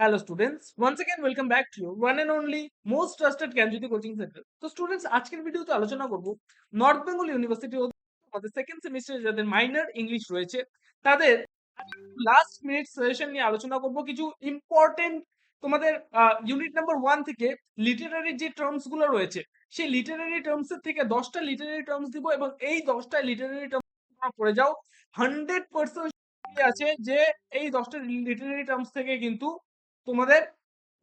Hello students, once again welcome back to your one and only most trusted Gyanjyoti coaching centre তো students আজকের ভিডিওতে আলোচনা করব north Bengal university আমাদের second সেমিস্টারে যাদের মাইনর ইংলিশ রয়েছে তাদের লাস্ট মিনিট সাজেশন নিয়ে আলোচনা করব। কিছু ইম্পর্টেন্ট তোমাদের ইউনিট নাম্বার ওয়ান থেকে লিটারারি যে টার্মসগুলো রয়েছে সেই লিটারারি টার্মস এর থেকে দশটা লিটারারি টার্মস দিব এবং এই দশটা লিটারারি টার্মস পড়ে যাও। হান্ড্রেড পার্সেন্ট আছে যে এই দশটা লিটারারি টার্মস থেকে কিন্তু তোমাদের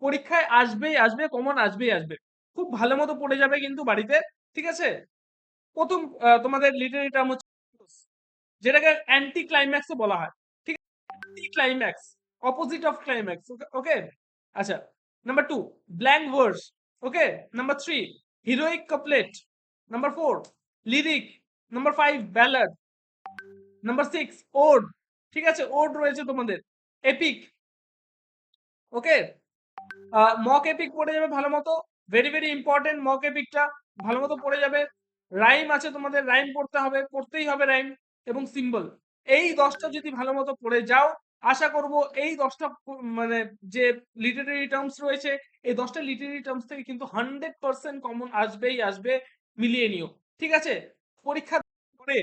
পরীক্ষায় আসবেই, আসবে কমন আসবেই, আসবে। খুব ভালো মতো পড়ে যাবে কিন্তু বাড়িতে, ঠিক আছে? প্রথম তোমাদের লিটারারি টার্ম হচ্ছে যেটাকে অ্যান্টি ক্লাইম্যাক্স বলা হয়, ঠিক আছে? Anti climax opposite of climax okay আচ্ছা number two blank verse okay number three heroic couplet number four lyric number five ballad number six ode ঠিক আছে? ওড রয়েছে তোমাদের এপিক ওকে? মক এপিক পড়ে যাবে ভালো মতো। ভেরি ভেরি ইম্পর্টেন্ট মক এপিকটা ভালো মতো পড়ে যাবে। রাইম আছে তোমাদের রাইম পড়তে হবে, পড়তেই হবে রাইম এবং সিম্বল এই দশটা যদি ভালো মতো পড়ে যাও, আশা করব এই দশটা মানে যে লিটারেরি টার্মস রয়েছে, এই দশটা লিটারেরি টার্মস থেকে কিন্তু হান্ড্রেড পার্সেন্ট কমন আসবেই আসবে মিলিয়ে নিও ঠিক আছে? পরীক্ষা পরে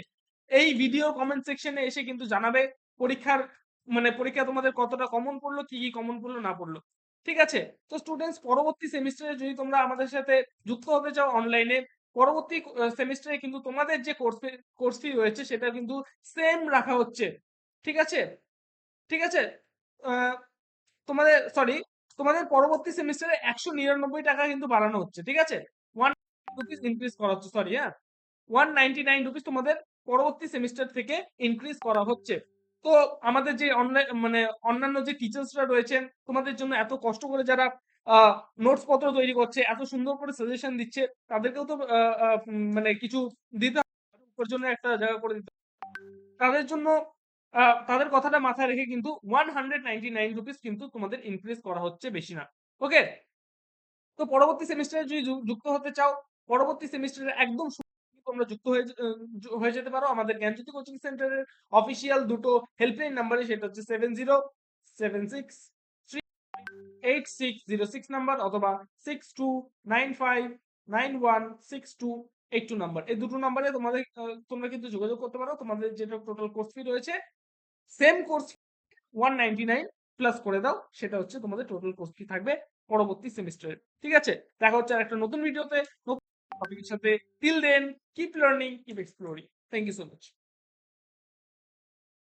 এই ভিডিও কমেন্ট সেকশনে এসে কিন্তু জানাবে। পরীক্ষার মানে পরীক্ষা তোমাদের কতটা কমন পড়ল, কি কি কমন পড়ল, না পড়ল। ঠিক আছে? তো স্টুডেন্টস পরবর্তী সেমিস্টারে যদি তোমরা আমাদের সাথে যুক্ত হতে চাও অনলাইনে পরবর্তী সেমিস্টারে কিন্তু তোমাদের যে কোর্স কোর্স ফি রয়েছে সেটা কিন্তু সেম রাখা হচ্ছে। ঠিক আছে? ঠিক আছে? তোমাদের সরি তোমাদের পরবর্তী সেমিস্টারে একশো নিরানব্বই টাকা কিন্তু বাড়ানো হচ্ছে। ঠিক আছে? ওয়ান রুপিস ইনক্রিজ করা হচ্ছে সরি হ্যাঁ? ওয়ান নাইনটি নাইন রুপিস তোমাদের পরবর্তী সেমিস্টার থেকে ইনক্রিজ করা হচ্ছে। তো আমাদের যে অনলাইন মানে অন্যান্য যে টিচার্সরা রয়েছেন, তোমাদের জন্য এত কষ্ট করে যারা নোটস পত্র তৈরি করছে, এত সুন্দর করে সাজেশন দিচ্ছে, তাদেরকেও তো মানে কিছু দিতে জন্য একটা জায়গা করে দিতে। তাদের জন্য তাদের কথাটা মাথায় রেখে কিন্তু one hundred ninety nine rupees কিন্তু তোমাদের ইনক্রিজ করা হচ্ছে বেশি না। ওকে তো পরবর্তী সেমিস্টারে যদি যুক্ত হতে চাও, পরবর্তী সেমিস্টারে একদম তোমরা যুক্ত হয়ে যেতে পারো। আমাদের জ্ঞানজ্যোতি কোচিং সেন্টারের অফিসিয়াল দুটো হেল্পলাইন নাম্বারে সেটা হচ্ছে seven zero seven six three eight six zero six number অথবা six two nine five nine one six two eight two number এই দুটো নাম্বারে তোমাদের তোমরা কিন্তু যোগাযোগ করতে পারো। তোমাদের যেটা টোটাল কোর্স ফি রয়েছে same course one ninety nine plus করে দাও। সেটা হচ্ছে তোমাদের টোটাল কোর্স ফি থাকবে পরবর্তী সেমিস্টারে ঠিক আছে? দেখা হচ্ছে আর একটা নতুন ভিডিওতে টপিকের সাথে till then keep learning keep exploring thank you so much